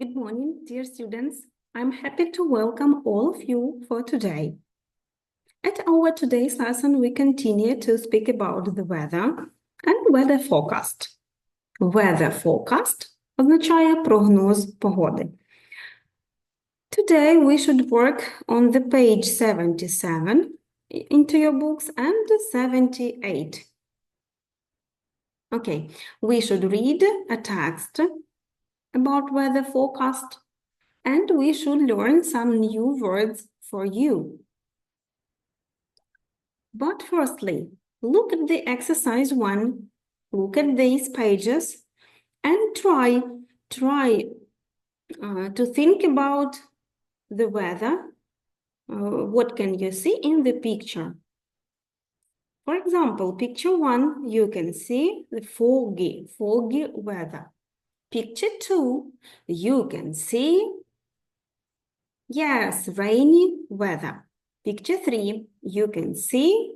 Good morning, dear students. I'm happy to welcome all of you for today. At our today's lesson, we continue to speak about the weather and weather forecast. Weather forecast означає прогноз погоди. Today we should work on the page 77 into your books and 78. Okay, we should read a text about weather forecast and we should learn some new words for you. But firstly, look at the exercise one, look at these pages and try, try uh, to think about the weather. Uh, what can you see in the picture? For example, picture one, you can see the foggy, foggy weather. Picture two, you can see, yes, rainy weather. Picture three, you can see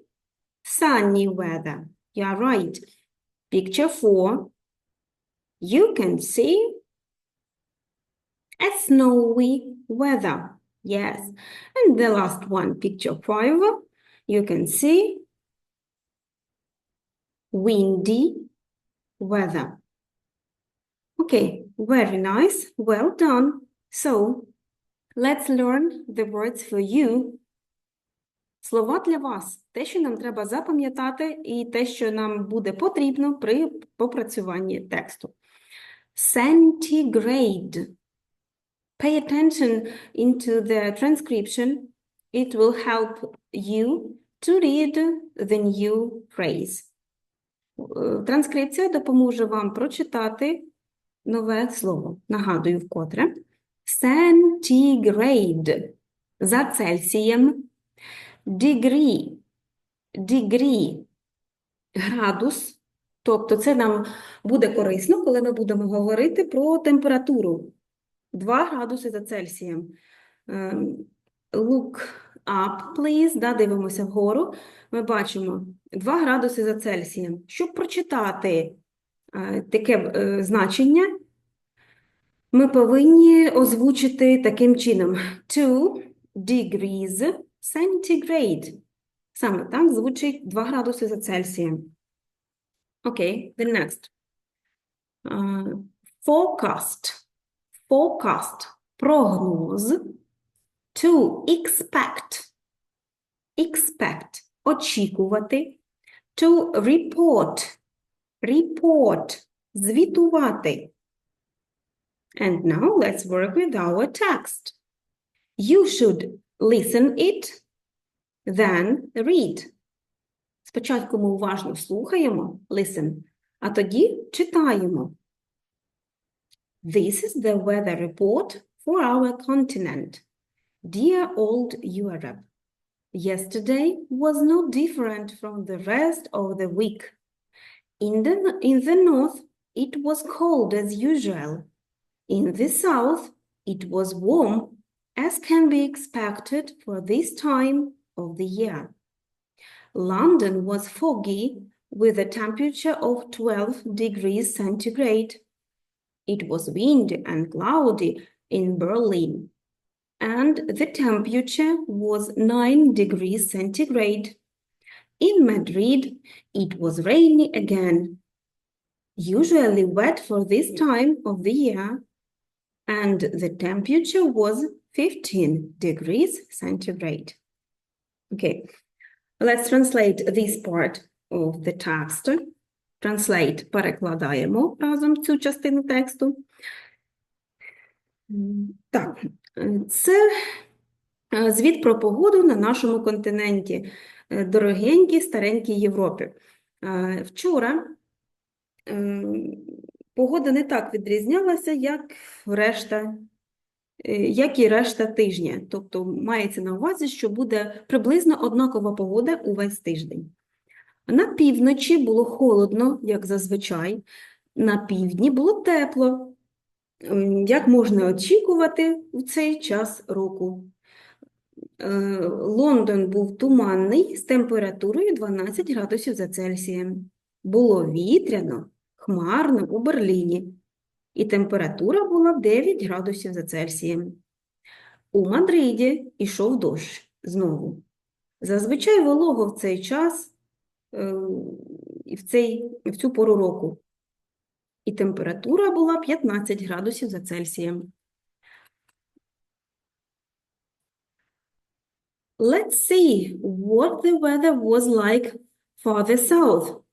sunny weather. You are right. Picture four, you can see a snowy weather. Yes. And the last one, picture five, you can see windy weather. Okay, very nice. Well done. So, let's learn the words for you. Слова для вас. Те, що нам треба запам'ятати, і те, що нам буде потрібно при попрацюванні тексту. Centigrade. Pay attention into the transcription. It will help you to read the new phrase. Е, Транскрипція допоможе вам прочитати нове слово. Нагадую вкотре. Centigrade. За Цельсієм. Degree. Degree. Градус. Тобто це нам буде корисно, коли ми будемо говорити про температуру. 2 градуси за Цельсієм. Ем, Look up, please. Да, дивимося вгору. Ми бачимо 2 градуси за Цельсієм. Щоб прочитати е, таке е, значення, ми повинні озвучити таким чином: 2 degrees centigrade. Саме так звучить 2 градуси за Цельсієм. Окей, the next. Uh, forecast. Forecast. Прогноз. To expect. Expect. Очікувати. To report. Report. Звітувати. And now let's work with our text. You should listen it, then read. Спочатку ми уважно слухаємо, listen, а тоді читаємо. This is the weather report for our continent. Dear old Europe, yesterday was no different from the rest of the week. In the, in the north, it was cold as usual. in the south, it was warm, as can be expected for this time of the year. London was foggy with a temperature of 12 degrees centigrade. It was windy and cloudy in Berlin, and the temperature was 9 degrees centigrade. In Madrid, it was rainy again, usually wet for this time of the year, and the temperature was 15 degrees centigrade. Okay, let's translate this part of the text. Translate перекладаємо разом цю частину тексту. Так, це е, звіт про погоду на нашому континенті, е, дорогенькій старенькій Європі. Е, Вчора е, погода не так відрізнялася, як решта е, як і решта тижня. Тобто мається на увазі, що буде приблизно однакова погода увесь тиждень. На півночі було холодно, як зазвичай, на півдні було тепло, як можна очікувати в цей час року. Е, Лондон був туманний з температурою 12 градусів за Цельсієм. Було вітряно, хмарно у Берліні. і температура була 9 градусів за Цельсієм. У Мадриді йшов дощ знову. Зазвичай волого в цей час е, в, цей, в цю пору року. І температура була 15 градусів за Цельсієм. Let's see what the weather was like farther south.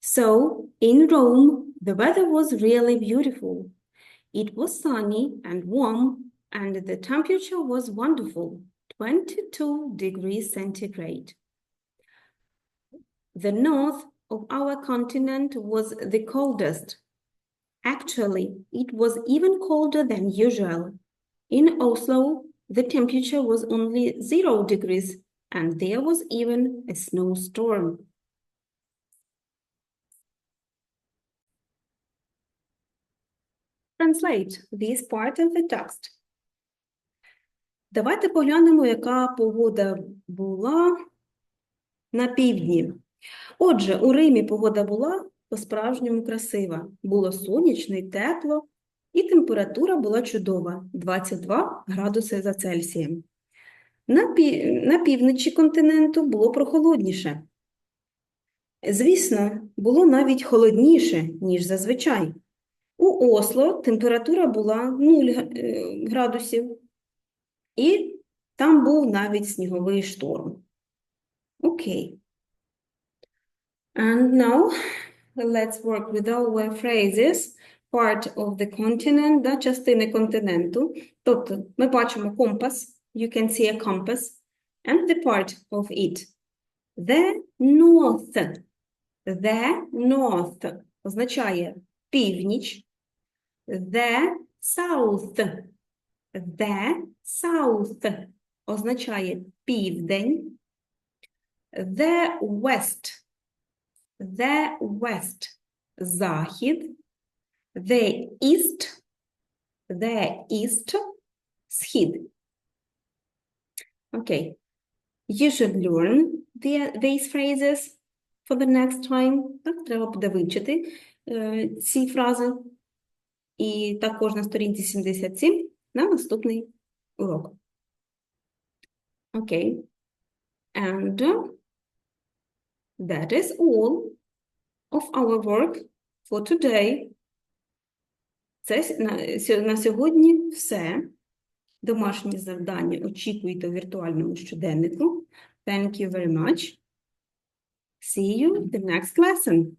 So, in Rome, the weather was really beautiful. It was sunny and warm, and the temperature was wonderful 22 degrees centigrade. The north of our continent was the coldest. Actually, it was even colder than usual. In Oslo, the temperature was only zero degrees, and there was even a snowstorm. Translate this part of the text. Давайте поглянемо, яка погода була на півдні. Отже, у Римі погода була по-справжньому красива. Було сонячно і тепло, і температура була чудова 22 градуси за Цельсієм. На, пі... на півночі континенту було прохолодніше. Звісно, було навіть холодніше, ніж зазвичай. У Осло температура була 0 е, градусів, і там був навіть сніговий шторм. Окей. And now let's work with our phrases. Part of the continent, да, частини континенту. Тобто ми бачимо компас, you can see a compass, and the part of it. The north. The north означає північ. The south. The south означає південь. The west. The west захід. The east. The east схід. Okay. You should learn the, these phrases for the next time. Так, треба буде вивчити е, ці фрази. І також на сторінці 77 на наступний урок. Окей. And that is all of our work for today. Це на, на сьогодні все. Домашні завдання очікуйте у віртуальному щоденнику. Thank you very much. See you in the next lesson.